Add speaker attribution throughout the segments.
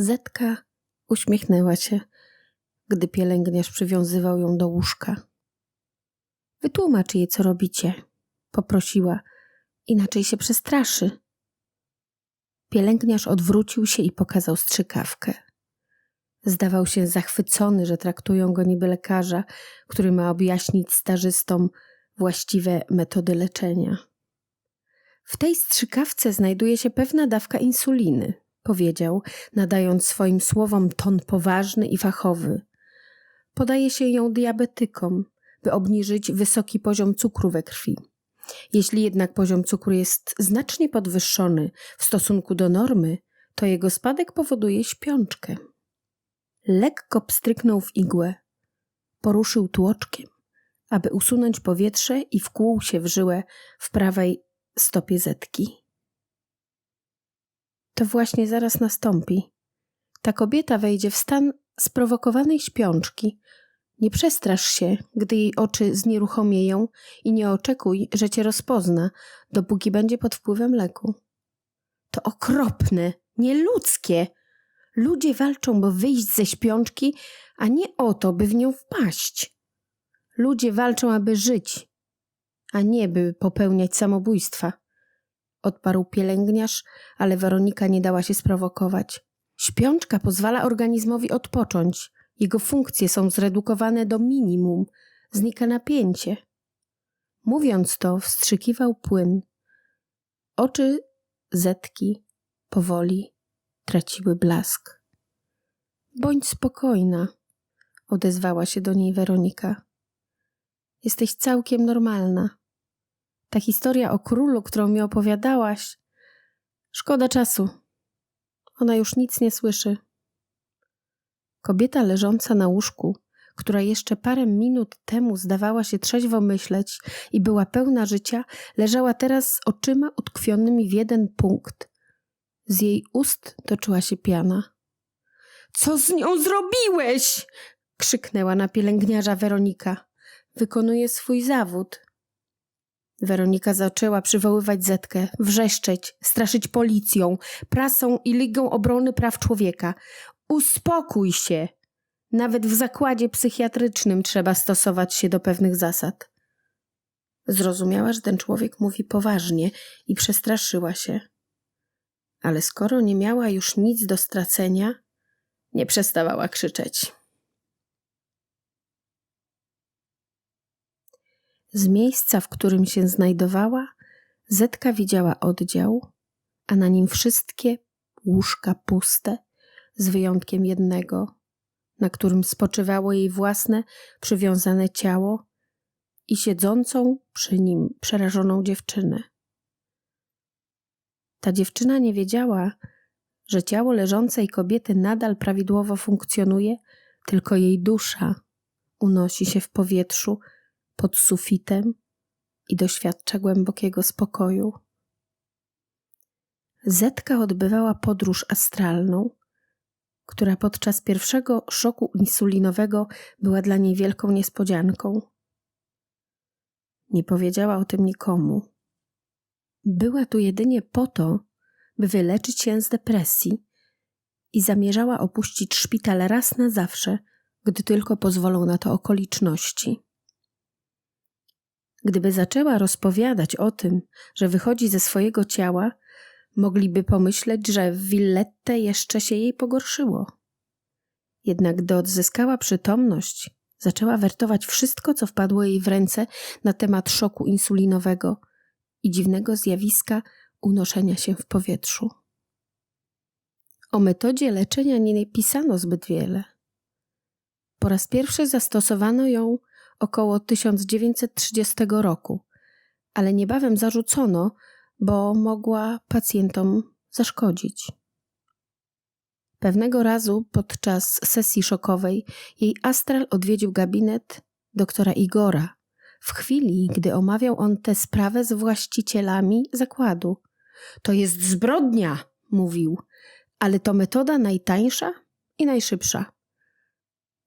Speaker 1: Zetka uśmiechnęła się, gdy pielęgniarz przywiązywał ją do łóżka. Wytłumacz jej, co robicie, poprosiła, inaczej się przestraszy. Pielęgniarz odwrócił się i pokazał strzykawkę. Zdawał się zachwycony, że traktują go niby lekarza, który ma objaśnić stażystom właściwe metody leczenia. W tej strzykawce znajduje się pewna dawka insuliny, powiedział, nadając swoim słowom ton poważny i fachowy. Podaje się ją diabetykom, by obniżyć wysoki poziom cukru we krwi. Jeśli jednak poziom cukru jest znacznie podwyższony w stosunku do normy, to jego spadek powoduje śpiączkę. Lekko pstryknął w igłę, poruszył tłoczkiem, aby usunąć powietrze i wkłuł się w żyłę w prawej stopie zetki. To właśnie zaraz nastąpi. Ta kobieta wejdzie w stan sprowokowanej śpiączki. Nie przestrasz się, gdy jej oczy znieruchomieją i nie oczekuj, że cię rozpozna, dopóki będzie pod wpływem leku. To okropne, nieludzkie. Ludzie walczą, by wyjść ze śpiączki, a nie o to, by w nią wpaść. Ludzie walczą, aby żyć, a nie by popełniać samobójstwa. Odparł pielęgniarz, ale Weronika nie dała się sprowokować. Śpiączka pozwala organizmowi odpocząć. Jego funkcje są zredukowane do minimum. Znika napięcie. Mówiąc to, wstrzykiwał płyn. Oczy Zetki powoli traciły blask. Bądź spokojna, odezwała się do niej Weronika. Jesteś całkiem normalna. Ta historia o królu, którą mi opowiadałaś, szkoda czasu. Ona już nic nie słyszy. Kobieta leżąca na łóżku, która jeszcze parę minut temu zdawała się trzeźwo myśleć i była pełna życia, leżała teraz oczyma utkwionymi w jeden punkt. Z jej ust toczyła się piana. Co z nią zrobiłeś? krzyknęła na pielęgniarza Weronika. Wykonuje swój zawód. Weronika zaczęła przywoływać Zetkę, wrzeszczeć, straszyć policją, prasą i Ligą Obrony Praw Człowieka. Uspokój się! Nawet w zakładzie psychiatrycznym trzeba stosować się do pewnych zasad. Zrozumiała, że ten człowiek mówi poważnie i przestraszyła się. Ale skoro nie miała już nic do stracenia, nie przestawała krzyczeć. Z miejsca, w którym się znajdowała, Zetka widziała oddział, a na nim wszystkie łóżka puste, z wyjątkiem jednego, na którym spoczywało jej własne przywiązane ciało i siedzącą przy nim przerażoną dziewczynę. Ta dziewczyna nie wiedziała, że ciało leżącej kobiety nadal prawidłowo funkcjonuje, tylko jej dusza unosi się w powietrzu pod sufitem i doświadcza głębokiego spokoju. Zetka odbywała podróż astralną, która podczas pierwszego szoku insulinowego była dla niej wielką niespodzianką. Nie powiedziała o tym nikomu. Była tu jedynie po to, by wyleczyć się z depresji i zamierzała opuścić szpital raz na zawsze, gdy tylko pozwolą na to okoliczności. Gdyby zaczęła rozpowiadać o tym, że wychodzi ze swojego ciała, mogliby pomyśleć, że w Villette jeszcze się jej pogorszyło. Jednak gdy odzyskała przytomność, zaczęła wertować wszystko, co wpadło jej w ręce na temat szoku insulinowego i dziwnego zjawiska unoszenia się w powietrzu. O metodzie leczenia nie pisano zbyt wiele. Po raz pierwszy zastosowano ją około 1930 roku, ale niebawem zarzucono, bo mogła pacjentom zaszkodzić. Pewnego razu podczas sesji szokowej jej astral odwiedził gabinet doktora Igora, w chwili, gdy omawiał on tę sprawę z właścicielami zakładu. To jest zbrodnia, mówił, ale to metoda najtańsza i najszybsza.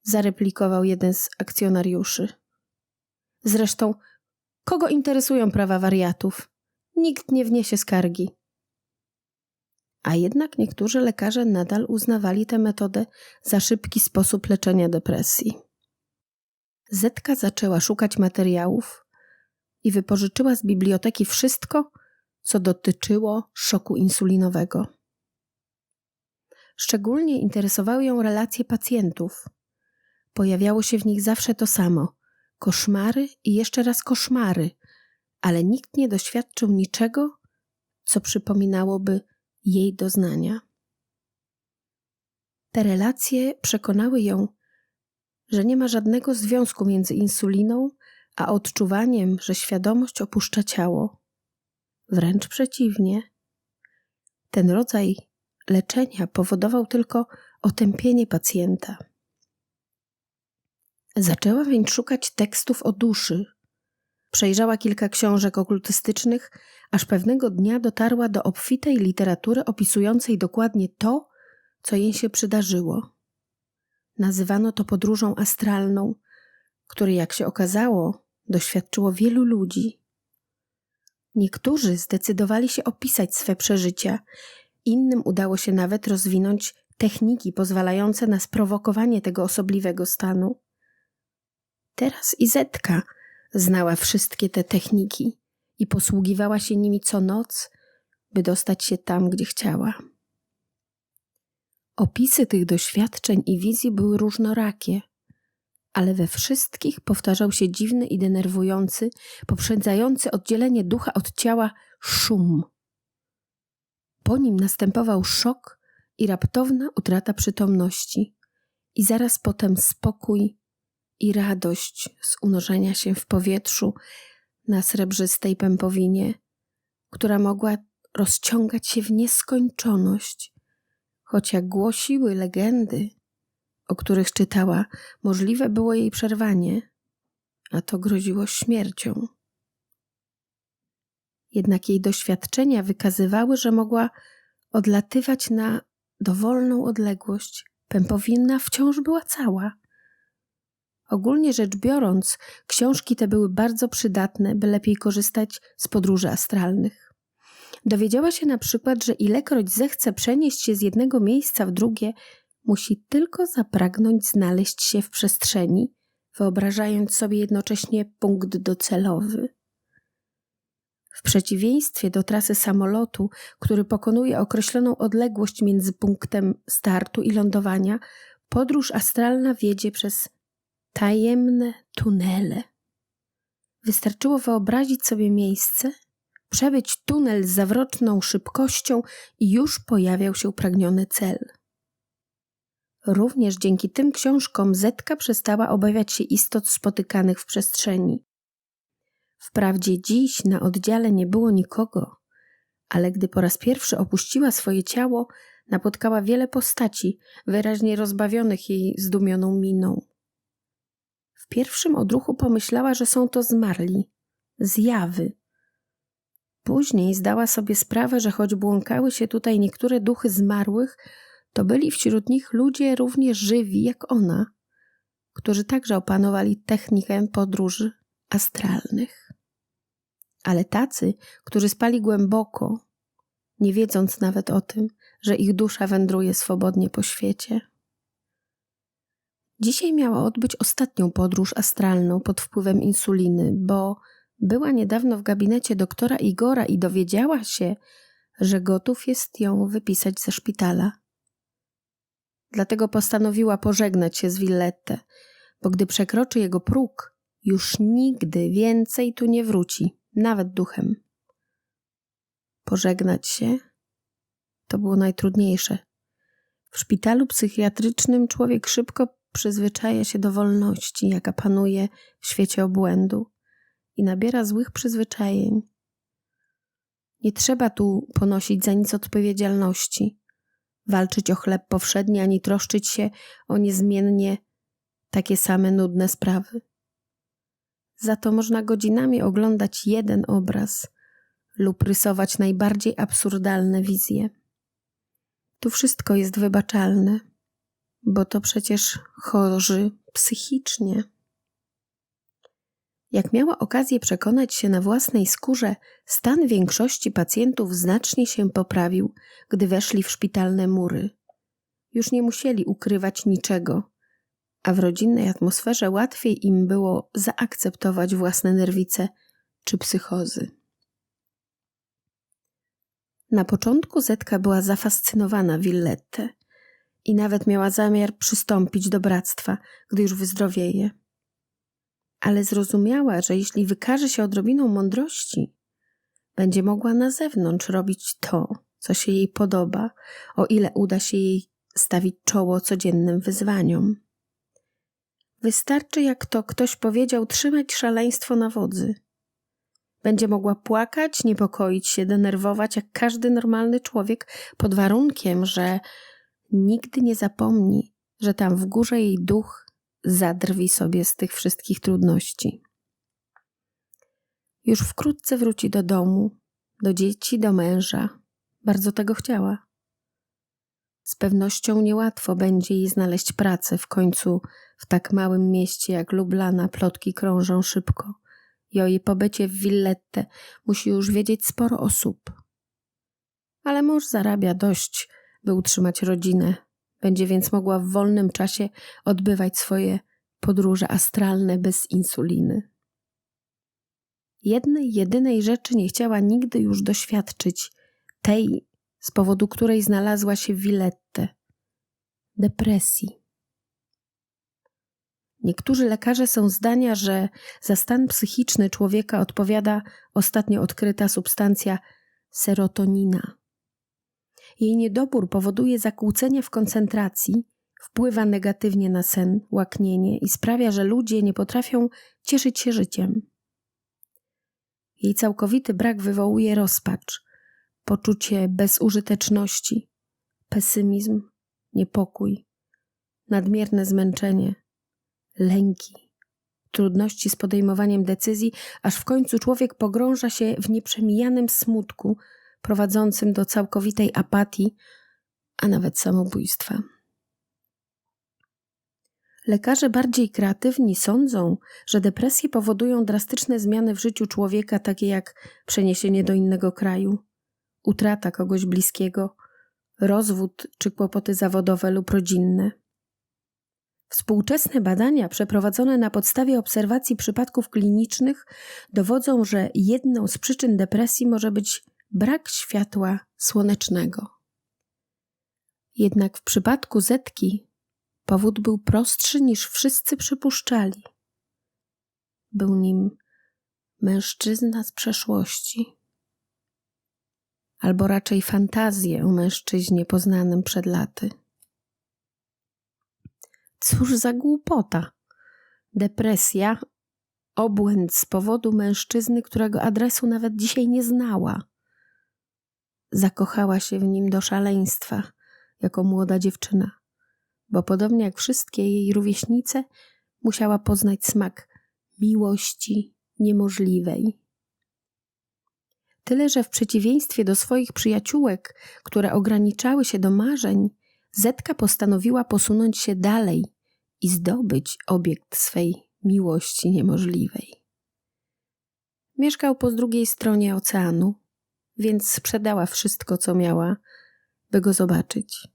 Speaker 1: Zareplikował jeden z akcjonariuszy. Zresztą, kogo interesują prawa wariatów? Nikt nie wniesie skargi. A jednak niektórzy lekarze nadal uznawali tę metodę za szybki sposób leczenia depresji. Zetka zaczęła szukać materiałów i wypożyczyła z biblioteki wszystko, co dotyczyło szoku insulinowego. Szczególnie interesowały ją relacje pacjentów. Pojawiało się w nich zawsze to samo: koszmary i jeszcze raz koszmary, ale nikt nie doświadczył niczego, co przypominałoby jej doznania. Te relacje przekonały ją, że nie ma żadnego związku między insuliną a odczuwaniem, że świadomość opuszcza ciało. Wręcz przeciwnie. Ten rodzaj leczenia powodował tylko otępienie pacjenta. Zaczęła więc szukać tekstów o duszy. Przejrzała kilka książek okultystycznych, aż pewnego dnia dotarła do obfitej literatury opisującej dokładnie to, co jej się przydarzyło. Nazywano to podróżą astralną, której, jak się okazało, doświadczyło wielu ludzi. Niektórzy zdecydowali się opisać swe przeżycia, innym udało się nawet rozwinąć techniki pozwalające na sprowokowanie tego osobliwego stanu. Teraz Izetka znała wszystkie te techniki i posługiwała się nimi co noc, by dostać się tam, gdzie chciała. Opisy tych doświadczeń i wizji były różnorakie, ale we wszystkich powtarzał się dziwny i denerwujący, poprzedzający oddzielenie ducha od ciała szum. Po nim następował szok i raptowna utrata przytomności, i zaraz potem spokój i radość z unoszenia się w powietrzu na srebrzystej pępowinie, która mogła rozciągać się w nieskończoność, choć jak głosiły legendy, o których czytała, możliwe było jej przerwanie, a to groziło śmiercią. Jednak jej doświadczenia wykazywały, że mogła odlatywać na dowolną odległość. Pępowina wciąż była cała. Ogólnie rzecz biorąc, książki te były bardzo przydatne, by lepiej korzystać z podróży astralnych. Dowiedziała się na przykład, że ilekroć zechce przenieść się z jednego miejsca w drugie, musi tylko zapragnąć znaleźć się w przestrzeni, wyobrażając sobie jednocześnie punkt docelowy. W przeciwieństwie do trasy samolotu, który pokonuje określoną odległość między punktem startu i lądowania, podróż astralna wiedzie przez tajemne tunele. Wystarczyło wyobrazić sobie miejsce, przebyć tunel z zawrotną szybkością i już pojawiał się pragniony cel. Również dzięki tym książkom Zetka przestała obawiać się istot spotykanych w przestrzeni. Wprawdzie dziś na oddziale nie było nikogo, ale gdy po raz pierwszy opuściła swoje ciało, napotkała wiele postaci, wyraźnie rozbawionych jej zdumioną miną. W pierwszym odruchu pomyślała, że są to zmarli, zjawy. Później zdała sobie sprawę, że choć błąkały się tutaj niektóre duchy zmarłych, to byli wśród nich ludzie równie żywi jak ona, którzy także opanowali technikę podróży astralnych. Ale tacy, którzy spali głęboko, nie wiedząc nawet o tym, że ich dusza wędruje swobodnie po świecie. Dzisiaj miała odbyć ostatnią podróż astralną pod wpływem insuliny, bo była niedawno w gabinecie doktora Igora i dowiedziała się, że gotów jest ją wypisać ze szpitala. Dlatego postanowiła pożegnać się z Villette, bo gdy przekroczy jego próg, już nigdy więcej tu nie wróci, nawet duchem. Pożegnać się to było najtrudniejsze. W szpitalu psychiatrycznym człowiek szybko przyzwyczaja się do wolności, jaka panuje w świecie obłędu i nabiera złych przyzwyczajeń. Nie trzeba tu ponosić za nic odpowiedzialności walczyć o chleb powszedni, ani troszczyć się o niezmiennie takie same nudne sprawy. Za to można godzinami oglądać jeden obraz lub rysować najbardziej absurdalne wizje. Tu wszystko jest wybaczalne, bo to przecież chorzy psychicznie. Jak miała okazję przekonać się na własnej skórze, stan większości pacjentów znacznie się poprawił, gdy weszli w szpitalne mury. Już nie musieli ukrywać niczego, a w rodzinnej atmosferze łatwiej im było zaakceptować własne nerwice czy psychozy. Na początku Zetka była zafascynowana Villette i nawet miała zamiar przystąpić do bractwa, gdy już wyzdrowieje. Ale zrozumiała, że jeśli wykaże się odrobiną mądrości, będzie mogła na zewnątrz robić to, co się jej podoba, o ile uda się jej stawić czoło codziennym wyzwaniom. Wystarczy, jak to ktoś powiedział, trzymać szaleństwo na wodzy. Będzie mogła płakać, niepokoić się, denerwować jak każdy normalny człowiek, pod warunkiem, że nigdy nie zapomni, że tam w górze jej duch zadrwi sobie z tych wszystkich trudności. Już wkrótce wróci do domu, do dzieci, do męża. Bardzo tego chciała. Z pewnością niełatwo będzie jej znaleźć pracę w końcu w tak małym mieście jak Lublana plotki krążą szybko i o jej pobycie w Villette musi już wiedzieć sporo osób. Ale mąż zarabia dość, by utrzymać rodzinę. Będzie więc mogła w wolnym czasie odbywać swoje podróże astralne bez insuliny. Jednej, jedynej rzeczy nie chciała nigdy już doświadczyć, tej, z powodu której znalazła się w Villette depresji. Niektórzy lekarze są zdania, że za stan psychiczny człowieka odpowiada ostatnio odkryta substancja serotonina. Jej niedobór powoduje zakłócenia w koncentracji, wpływa negatywnie na sen, łaknienie i sprawia, że ludzie nie potrafią cieszyć się życiem. Jej całkowity brak wywołuje rozpacz, poczucie bezużyteczności, pesymizm, niepokój, nadmierne zmęczenie, lęki, trudności z podejmowaniem decyzji, aż w końcu człowiek pogrąża się w nieprzemijanym smutku, prowadzącym do całkowitej apatii, a nawet samobójstwa. Lekarze bardziej kreatywni sądzą, że depresje powodują drastyczne zmiany w życiu człowieka, takie jak przeniesienie do innego kraju, utrata kogoś bliskiego, rozwód czy kłopoty zawodowe lub rodzinne. Współczesne badania przeprowadzone na podstawie obserwacji przypadków klinicznych dowodzą, że jedną z przyczyn depresji może być brak światła słonecznego. Jednak w przypadku Zetki powód był prostszy niż wszyscy przypuszczali. Był nim mężczyzna z przeszłości, albo raczej fantazje o mężczyźnie poznanym przed laty. Cóż za głupota! Depresja, obłęd z powodu mężczyzny, którego adresu nawet dzisiaj nie znała. Zakochała się w nim do szaleństwa, jako młoda dziewczyna, bo podobnie jak wszystkie jej rówieśnice, musiała poznać smak miłości niemożliwej. Tyle, że w przeciwieństwie do swoich przyjaciółek, które ograniczały się do marzeń, Zetka postanowiła posunąć się dalej i zdobyć obiekt swej miłości niemożliwej. Mieszkał po drugiej stronie oceanu, więc sprzedała wszystko, co miała, by go zobaczyć.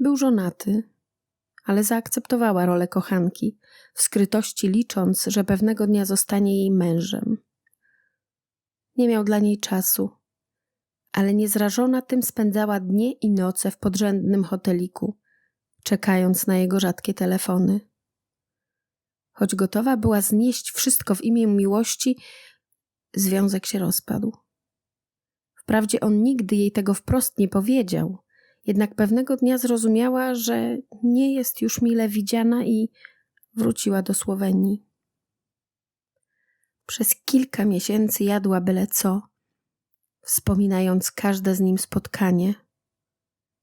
Speaker 1: Był żonaty, ale zaakceptowała rolę kochanki, w skrytości licząc, że pewnego dnia zostanie jej mężem. Nie miał dla niej czasu, ale niezrażona tym spędzała dnie i noce w podrzędnym hoteliku, czekając na jego rzadkie telefony. Choć gotowa była znieść wszystko w imię miłości, związek się rozpadł. Wprawdzie on nigdy jej tego wprost nie powiedział, jednak pewnego dnia zrozumiała, że nie jest już mile widziana i wróciła do Słowenii. Przez kilka miesięcy jadła byle co, wspominając każde z nim spotkanie,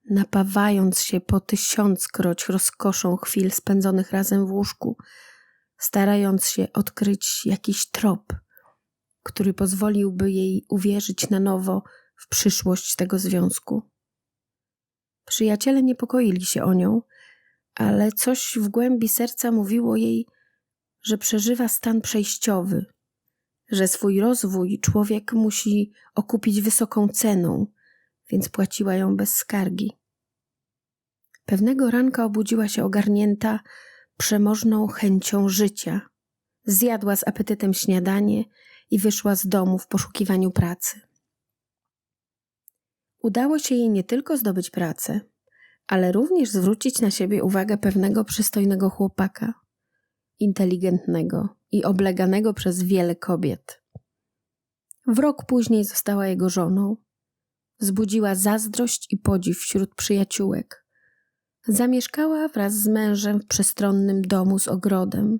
Speaker 1: napawając się po tysiąckroć rozkoszą chwil spędzonych razem w łóżku, starając się odkryć jakiś trop, który pozwoliłby jej uwierzyć na nowo w przyszłość tego związku. Przyjaciele niepokoili się o nią, ale coś w głębi serca mówiło jej, że przeżywa stan przejściowy, że swój rozwój człowiek musi okupić wysoką ceną, więc płaciła ją bez skargi. Pewnego ranka obudziła się ogarnięta przemożną chęcią życia. Zjadła z apetytem śniadanie i wyszła z domu w poszukiwaniu pracy. Udało się jej nie tylko zdobyć pracę, ale również zwrócić na siebie uwagę pewnego przystojnego chłopaka, inteligentnego i obleganego przez wiele kobiet. W rok później została jego żoną. Wzbudziła zazdrość i podziw wśród przyjaciółek. Zamieszkała wraz z mężem w przestronnym domu z ogrodem,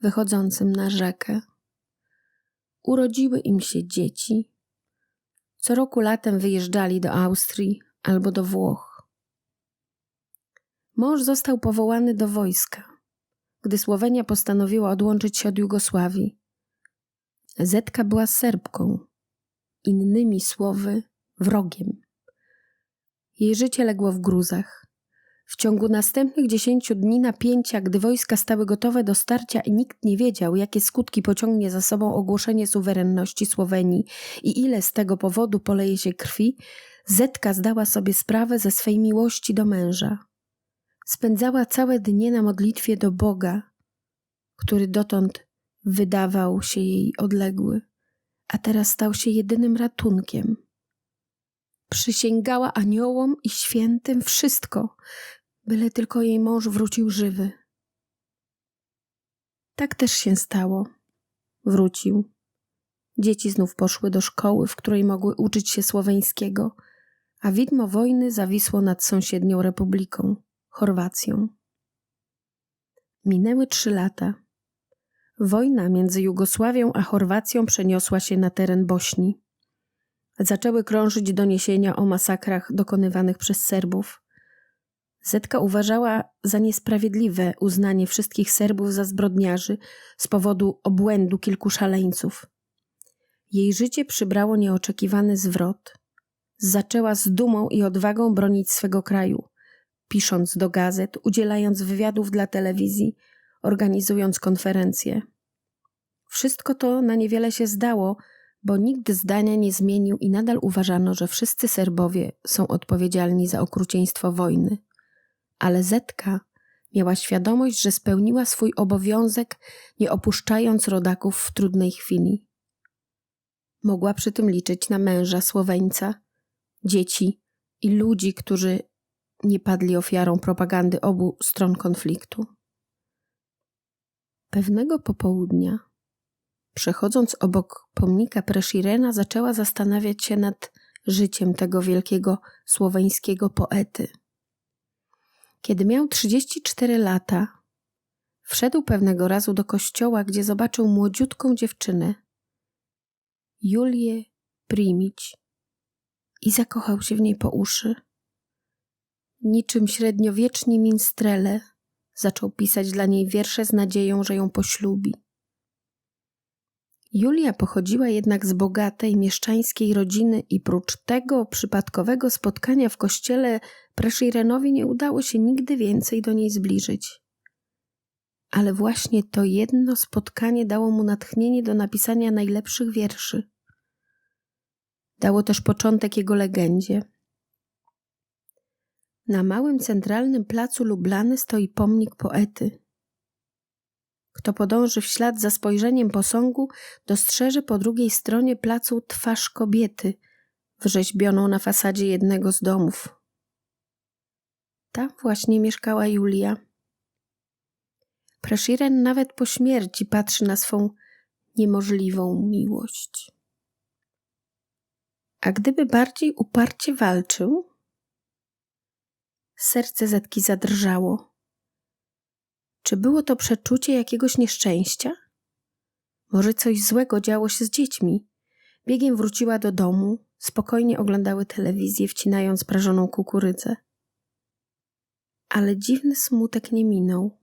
Speaker 1: wychodzącym na rzekę. Urodziły im się dzieci. Co roku latem wyjeżdżali do Austrii albo do Włoch. Mąż został powołany do wojska, gdy Słowenia postanowiła odłączyć się od Jugosławii. Zetka była Serbką, innymi słowy wrogiem. Jej życie legło w gruzach. W ciągu następnych dziesięciu dni napięcia, gdy wojska stały gotowe do starcia i nikt nie wiedział, jakie skutki pociągnie za sobą ogłoszenie suwerenności Słowenii i ile z tego powodu poleje się krwi, Zetka zdała sobie sprawę ze swej miłości do męża. Spędzała całe dnie na modlitwie do Boga, który dotąd wydawał się jej odległy, a teraz stał się jedynym ratunkiem. Przysięgała aniołom i świętym wszystko, byle tylko jej mąż wrócił żywy. Tak też się stało. Wrócił. Dzieci znów poszły do szkoły, w której mogły uczyć się słoweńskiego, a widmo wojny zawisło nad sąsiednią republiką, Chorwacją. Minęły trzy lata. Wojna między Jugosławią a Chorwacją przeniosła się na teren Bośni. Zaczęły krążyć doniesienia o masakrach dokonywanych przez Serbów. Zetka uważała za niesprawiedliwe uznanie wszystkich Serbów za zbrodniarzy z powodu obłędu kilku szaleńców. Jej życie przybrało nieoczekiwany zwrot. Zaczęła z dumą i odwagą bronić swego kraju, pisząc do gazet, udzielając wywiadów dla telewizji, organizując konferencje. Wszystko to na niewiele się zdało, bo nikt zdania nie zmienił i nadal uważano, że wszyscy Serbowie są odpowiedzialni za okrucieństwo wojny ale Zetka miała świadomość, że spełniła swój obowiązek, nie opuszczając rodaków w trudnej chwili. Mogła przy tym liczyć na męża Słoweńca, dzieci i ludzi, którzy nie padli ofiarą propagandy obu stron konfliktu. Pewnego popołudnia, przechodząc obok pomnika Preszirena, zaczęła zastanawiać się nad życiem tego wielkiego słoweńskiego poety. Kiedy miał 34 lata, wszedł pewnego razu do kościoła, gdzie zobaczył młodziutką dziewczynę, Julię Primić, i zakochał się w niej po uszy. Niczym średniowieczni minstrele zaczął pisać dla niej wiersze z nadzieją, że ją poślubi. Julia pochodziła jednak z bogatej, mieszczańskiej rodziny i prócz tego przypadkowego spotkania w kościele Preszirenowi nie udało się nigdy więcej do niej zbliżyć. Ale właśnie to jedno spotkanie dało mu natchnienie do napisania najlepszych wierszy. Dało też początek jego legendzie. Na małym centralnym placu Lublany stoi pomnik poety. Kto podąży w ślad za spojrzeniem posągu, dostrzeże po drugiej stronie placu twarz kobiety, wrzeźbioną na fasadzie jednego z domów. Tam właśnie mieszkała Julia. Presziren nawet po śmierci patrzy na swą niemożliwą miłość. A gdyby bardziej uparcie walczył, serce Zetki zadrżało. Czy było to przeczucie jakiegoś nieszczęścia? Może coś złego działo się z dziećmi? Biegiem wróciła do domu, spokojnie oglądały telewizję, wcinając prażoną kukurydzę. Ale dziwny smutek nie minął.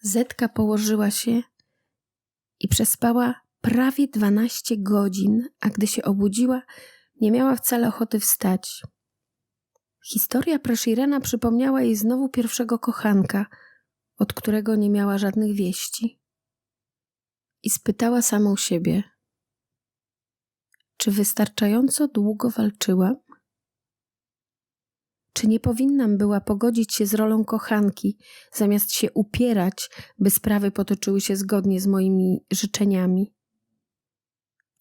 Speaker 1: Zetka położyła się i przespała prawie dwanaście godzin, a gdy się obudziła, nie miała wcale ochoty wstać. Historia Preszirena przypomniała jej znowu pierwszego kochanka, od którego nie miała żadnych wieści. I spytała samą siebie, czy wystarczająco długo walczyłam? Czy nie powinnam była pogodzić się z rolą kochanki, zamiast się upierać, by sprawy potoczyły się zgodnie z moimi życzeniami?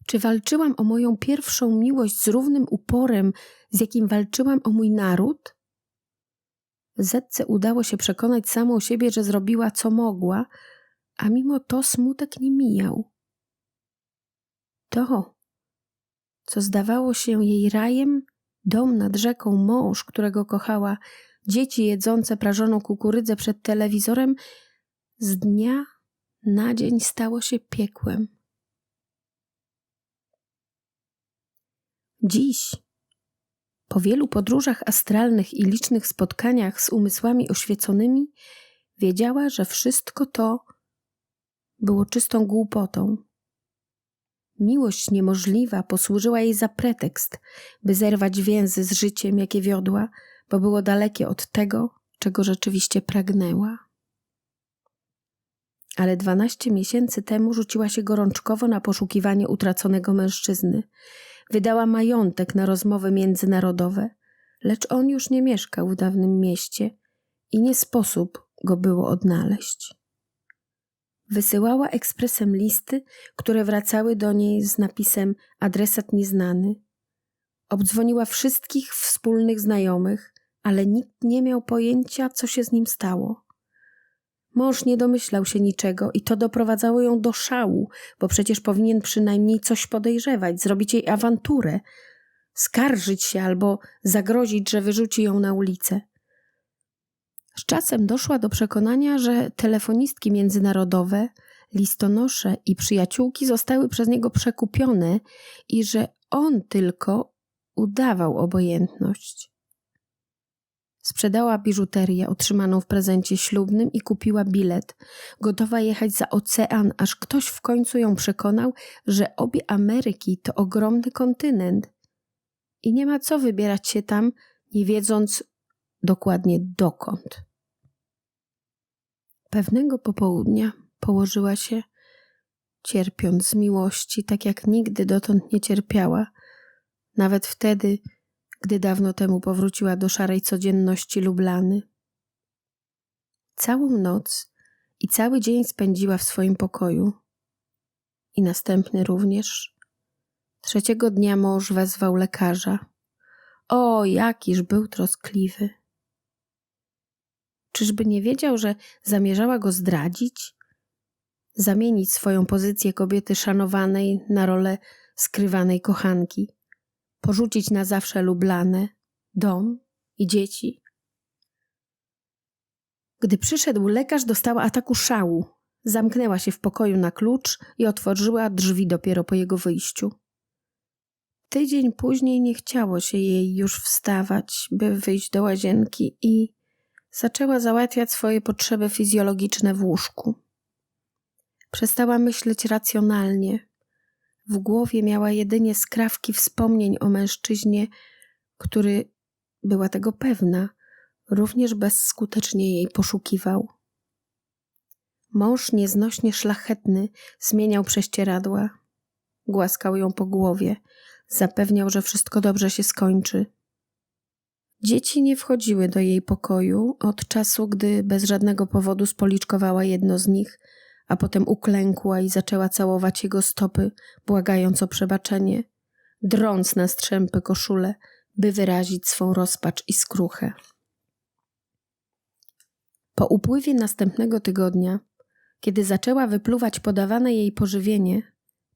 Speaker 1: Czy walczyłam o moją pierwszą miłość z równym uporem, z jakim walczyłam o mój naród? Zetce udało się przekonać samą siebie, że zrobiła co mogła, a mimo to smutek nie mijał. To, co zdawało się jej rajem, dom nad rzeką, mąż, którego kochała, dzieci jedzące prażoną kukurydzę przed telewizorem, z dnia na dzień stało się piekłem. Dziś, po wielu podróżach astralnych i licznych spotkaniach z umysłami oświeconymi, wiedziała, że wszystko to było czystą głupotą. Miłość niemożliwa posłużyła jej za pretekst, by zerwać więzy z życiem, jakie wiodła, bo było dalekie od tego, czego rzeczywiście pragnęła. Ale dwanaście miesięcy temu rzuciła się gorączkowo na poszukiwanie utraconego mężczyzny. Wydała majątek na rozmowy międzynarodowe, lecz on już nie mieszkał w dawnym mieście i nie sposób go było odnaleźć. Wysyłała ekspresem listy, które wracały do niej z napisem adresat nieznany. Obdzwoniła wszystkich wspólnych znajomych, ale nikt nie miał pojęcia, co się z nim stało. Mąż nie domyślał się niczego i to doprowadzało ją do szału, bo przecież powinien przynajmniej coś podejrzewać, zrobić jej awanturę, skarżyć się albo zagrozić, że wyrzuci ją na ulicę. Z czasem doszła do przekonania, że telefonistki międzynarodowe, listonosze i przyjaciółki zostały przez niego przekupione i że on tylko udawał obojętność. Sprzedała biżuterię otrzymaną w prezencie ślubnym i kupiła bilet, gotowa jechać za ocean, aż ktoś w końcu ją przekonał, że obie Ameryki to ogromny kontynent. I nie ma co wybierać się tam, nie wiedząc dokładnie dokąd. Pewnego popołudnia położyła się, cierpiąc z miłości, tak jak nigdy dotąd nie cierpiała, nawet wtedy, gdy dawno temu powróciła do szarej codzienności Lublany. Całą noc i cały dzień spędziła w swoim pokoju. I następny również. Trzeciego dnia mąż wezwał lekarza. O, jakiż był troskliwy. Czyżby nie wiedział, że zamierzała go zdradzić? Zamienić swoją pozycję kobiety szanowanej na rolę skrywanej kochanki? Porzucić na zawsze Lublanę, dom i dzieci? Gdy przyszedł lekarz, dostała ataku szału. Zamknęła się w pokoju na klucz i otworzyła drzwi dopiero po jego wyjściu. Tydzień później nie chciało się jej już wstawać, by wyjść do łazienki i zaczęła załatwiać swoje potrzeby fizjologiczne w łóżku. Przestała myśleć racjonalnie. W głowie miała jedynie skrawki wspomnień o mężczyźnie, który, była tego pewna, również bezskutecznie jej poszukiwał. Mąż nieznośnie szlachetny zmieniał prześcieradła, głaskał ją po głowie, zapewniał, że wszystko dobrze się skończy. Dzieci nie wchodziły do jej pokoju od czasu, gdy bez żadnego powodu spoliczkowała jedno z nich, a potem uklękła i zaczęła całować jego stopy, błagając o przebaczenie, drąc na strzępy koszulę, by wyrazić swą rozpacz i skruchę. Po upływie następnego tygodnia, kiedy zaczęła wypluwać podawane jej pożywienie,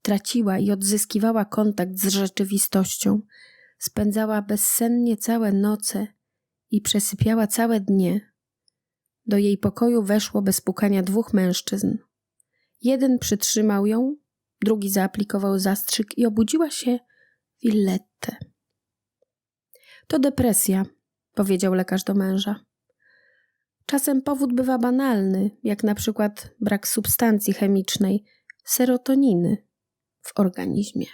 Speaker 1: traciła i odzyskiwała kontakt z rzeczywistością, spędzała bezsennie całe noce i przesypiała całe dnie. Do jej pokoju weszło bez pukania dwóch mężczyzn. Jeden przytrzymał ją, drugi zaaplikował zastrzyk i obudziła się Willette. To depresja, powiedział lekarz do męża. Czasem powód bywa banalny, jak na przykład brak substancji chemicznej, serotoniny w organizmie.